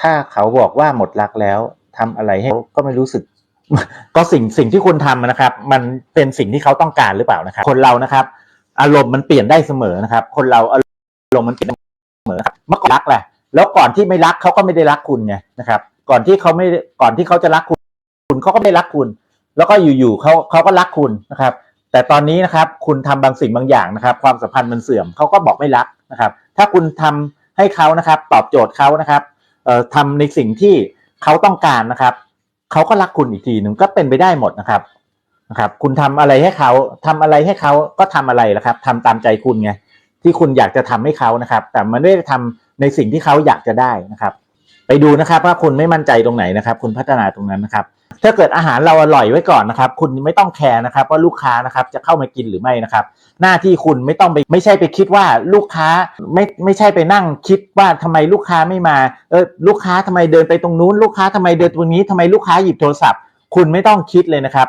ถ้าเขาบอกว่าหมดรักแล้วทำอะไรให้ก็ไม่รู้สึก ก็สิ่งสิ่งที่คุณทำนะครับ มันเป็นสิ่งที่เขาต้องการหรือเปล่านะครับ คนเรานะครับ อารมณ์มันเปลี่ยนได้เสมอนะครับ คนเราอารมณ์มันเปลี่ยนเสมอครับเมื่อก่อนรักแหละแล้วก่อนที่ไม่รักเขาก็ไม่ได้รักคุณไงนะครับ ก่อนที่เขาไม่ก่อนที่เขาจะรักคุณคุณเขาก็ไม่รักคุณ แล้วก็อยู่ๆเขาเขาก็รักคุณนะครับ แต่ตอนนี้นะครับ คุณทำบางสิ่งบางอย่างนะครับ ความสัมพันธ์มันเสื่อมเขาก็บอกไม่รักนะครับ ถ้าคุณทำให้เขานะครับ ตอบโจทย์เขานะครับ ทำในสิ่งที่เขาต้องการนะครับ เขาก็รักคุณอีกทีหนึ่งก็เป็นไปได้หมดนะครับนะครับ คุณทำอะไรให้เขาทำอะไรให้เขาก็ทำอะไรละครับทำตามใจคุณไงที่คุณอยากจะทำให้เขานะครับ แต่มันไม่ได้ทำในสิ่งที่เขาอยากจะได้นะครับ ไปดูนะครับว่าคุณไม่มั่นใจตรงไหนนะครับ คุณพัฒนาตรงนั้นนะครับ ถ้าเกิดอาหารเราอร่อยไว้ก่อนนะครับ คุณไม่ต้องแคร์นะครับว่าลูกค้านะครับจะเข้ามากินหรือไม่นะครับ หน้าที่คุณไม่ต้องไปไม่ใช่ไปคิดว่าลูกค้าไม่ไม่ใช่ไปนั่งคิดว่าทำไมลูกค้าไม่มาเออลูกค้าทำไมเดินไปตรงนู้น ลูกค้าทำไมเดินตรงนี้ทำไมลูกค้าหยิบโทรศัพท์ คุณไม่ต้องคิดเลยนะครับ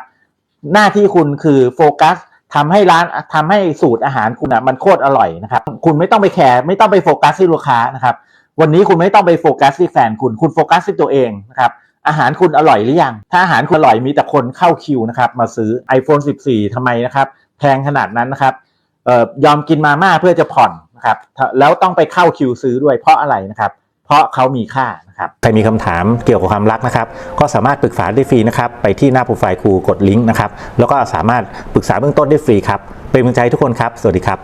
หน้าที่คุณคือโฟกัสทำให้ร้านทำให้สูตรอาหารคุณอะมันโคตรอร่อยนะครับ คุณไม่ต้องไปแคร์ไม่ต้องไปโฟกัสที่ลูกค้านะครับ วันนี้คุณไม่ต้องไปโฟกัสที่แฟนคุณ คุณโฟกัสที่ตัวเองนะครับ อาหารคุณอร่อยหรือยัง ถ้าอาหารคุณอร่อยมีแต่คนเข้าคิวนะครับ มาซื้อ iPhone 14ทำไมนะครับ แพงขนาดนั้นนะครับเออยอมกินมาม่าเพื่อจะผ่อนนะครับ แล้วต้องไปเข้าคิวซื้อด้วยเพราะอะไรนะครับ เพราะเขามีค่านะครับใครมีคำถามเกี่ยวกับความรักนะครับ ก็สามารถปรึกษาได้ฟรีนะครับ ไปที่หน้าโปรไฟล์ครูกดลิงก์นะครับ แล้วก็สามารถปรึกษาเบื้องต้นได้ฟรีครับ เป็นกำลังใจทุกคนครับ สวัสดีครับ